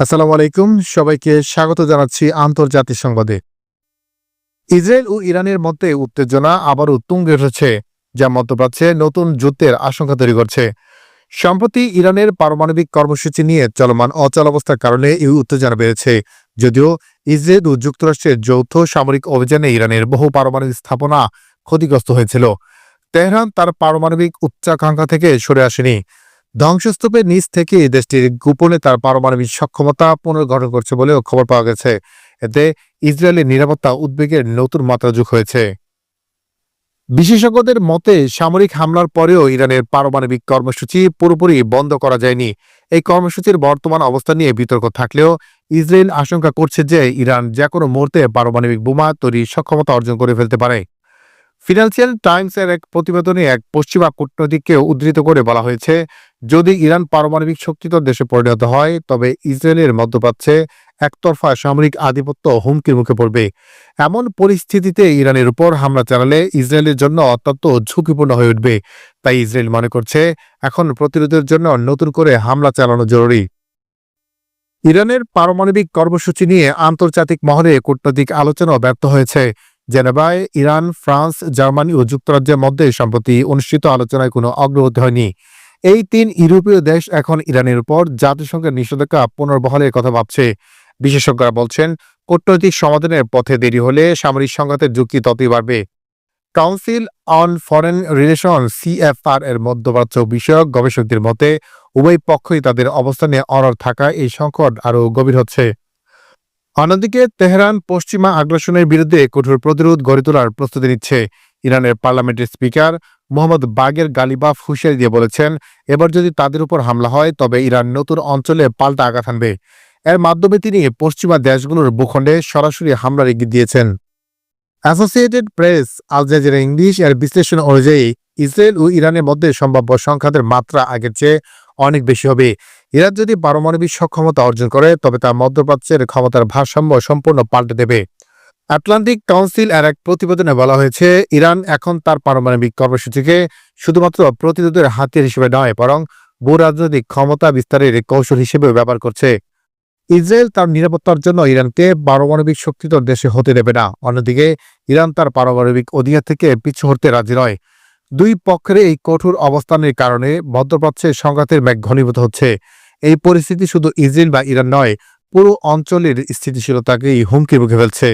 আসসালামু আলাইকুম। সবাইকে স্বাগত জানাচ্ছি আন্তর্জাতিক সংবাদে। ইসরায়েল ও ইরানের মধ্যে উত্তেজনা আবারও তুঙ্গে উঠেছে যা মধ্যপ্রাচ্যে নতুন যুদ্ধের আশঙ্কা তৈরি করছে। সম্প্রতি ইরানের পারমাণবিক কর্মসূচি নিয়ে চলমান অচলাবস্থার কারণে এই উত্তেজনা বেড়েছে। যদিও ইসরায়েল ও যুক্তরাষ্ট্রের যৌথ সামরিক অভিযানে ইরানের বহু পারমাণবিক স্থাপনা ক্ষতিগ্রস্ত হয়েছিল। তেহরান তার পারমাণবিক উচ্চাকাঙ্ক্ষা থেকে সরে আসেনি। ধ্বংসস্তূপের নিচ থেকে দেশটির গোপনে তার পারমাণবিক সক্ষমতা পুনর্গঠন করছে বলেও খবর পাওয়া গেছে। এতে ইসরায়েলের নিরাপত্তা উদ্বেগের নতুন মাত্রা যোগ হয়েছে। বিশেষজ্ঞদের মতে, সামরিক হামলার পরেও ইরানের পারমাণবিক কর্মসূচি পুরোপুরি বন্ধ করা যায়নি। এই কর্মসূচির বর্তমান অবস্থা নিয়ে বিতর্ক থাকলেও ইসরায়েল আশঙ্কা করছে যে ইরান যে কোনো মুহূর্তে পারমাণবিক বোমা তৈরির সক্ষমতা অর্জন করে ফেলতে পারে। ফিনান্সিয়াল টাইমসের এক প্রতিবেদনে এক পশ্চিমা কূটনৈতিককে উদ্ধৃত করে বলা হয়েছে, যদি ইরান পারমাণবিক শক্তিধর দেশে পরিণত হয়, তবে ইসরায়েলের মধ্যপ্রাচ্যে একতরফা সামরিক আধিপত্য হুমকির মুখে পড়বে। এমন পরিস্থিতিতে ইরানের উপর হামলা চালালে ইসরায়েলের জন্য অত্যন্ত ঝুঁকিপূর্ণ হয়ে উঠবে। তাই ইসরায়েল মনে করছে, এখন প্রতিরোধের জন্য নতুন করে হামলা চালানো জরুরি। ইরানের পারমাণবিক কর্মসূচি নিয়ে আন্তর্জাতিক মহলে কূটনৈতিক আলোচনা ব্যর্থ হয়েছে। জেনেভায় ইরান, ফ্রান্স, জার্মানি ও যুক্তরাজ্যের মধ্যে সম্প্রতি অনুষ্ঠিত আলোচনায় কোনো অগ্রগতি হয়নি। এই তিন ইউরোপীয় দেশ এখন ইরানের উপর জাতিসংঘের নিষেধাজ্ঞা পুনর্বহালের কথা ভাবছে। বিশেষজ্ঞরা বলছেন, কূটনৈতিক সমাধানের পথে দেরি হলে সামরিক সংঘাতের ঝুঁকি ততই বাড়বে। Council on foreign relation CFR এর মধ্যপ্রাচ্য বিষয়ক গবেষকদের মতে, উভয় পক্ষই তাদের অবস্থানে অনড় থাকা এই সংকট আরও গভীর হচ্ছে। অন্যদিকে তেহরান পশ্চিমা আগ্রাসনের বিরুদ্ধে কঠোর প্রতিরোধ গড়ে তোলার প্রস্তুতি নিচ্ছে ইরানের পার্লামেন্টের স্পিকার মোহাম্মদ বাগের গালিবাফ হুঁশিয়ারি দিয়ে বলেছেন, এবার যদি তাদের উপর হামলা হয়, তবে ইরান নতুন অঞ্চলে পাল্টা আঘাত হানবে। এর মাধ্যমে তিনি পশ্চিমা দেশগুলোর ভূখণ্ডে সরাসরি হামলার ইঙ্গিত দিয়েছেন। Associated Press, Al Jazeera English এর বিশ্লেষণ অনুযায়ী, ইসরায়েল ও ইরানের মধ্যে সম্ভাব্য সংঘাতের মাত্রা আগের চেয়ে অনেক বেশি হবে। ইরান যদি পারমাণবিক সক্ষমতা অর্জন করে, তবে তা মধ্যপ্রাচ্যের ক্ষমতার ভারসাম্য সম্পূর্ণ পাল্টে দেবে। আটলান্টিক কাউন্সিল এর এক প্রতিবেদনে বলা হয়েছে, ইরান এখন তার পারমাণবিক কর্মসূচিকে শুধুমাত্র প্রতিরোধের হাতিয়ার হিসেবে নয়, বরং ভূ রাজনৈতিক ক্ষমতা বিস্তারের কৌশল হিসেবে ব্যবহার করছে। ইসরায়েল তার নিরাপত্তার জন্য ইরানকে পারমাণবিক শক্তিধর দেশে হতে দেবে না, অন্যদিকে ইরান তার পারমাণবিক অধিকার থেকে পিছু হতে রাজি নয়। দুই পক্ষের এই কঠোর অবস্থানের কারণে মধ্যপ্রাচ্যে সংঘাতের মেঘ ঘনীভূত হচ্ছে। এই পরিস্থিতি শুধু ইসরায়েল বা ইরান নয় পুরো অঞ্চলের স্থিতিশীলতাকেই হুমকির মুখে ফেলছে।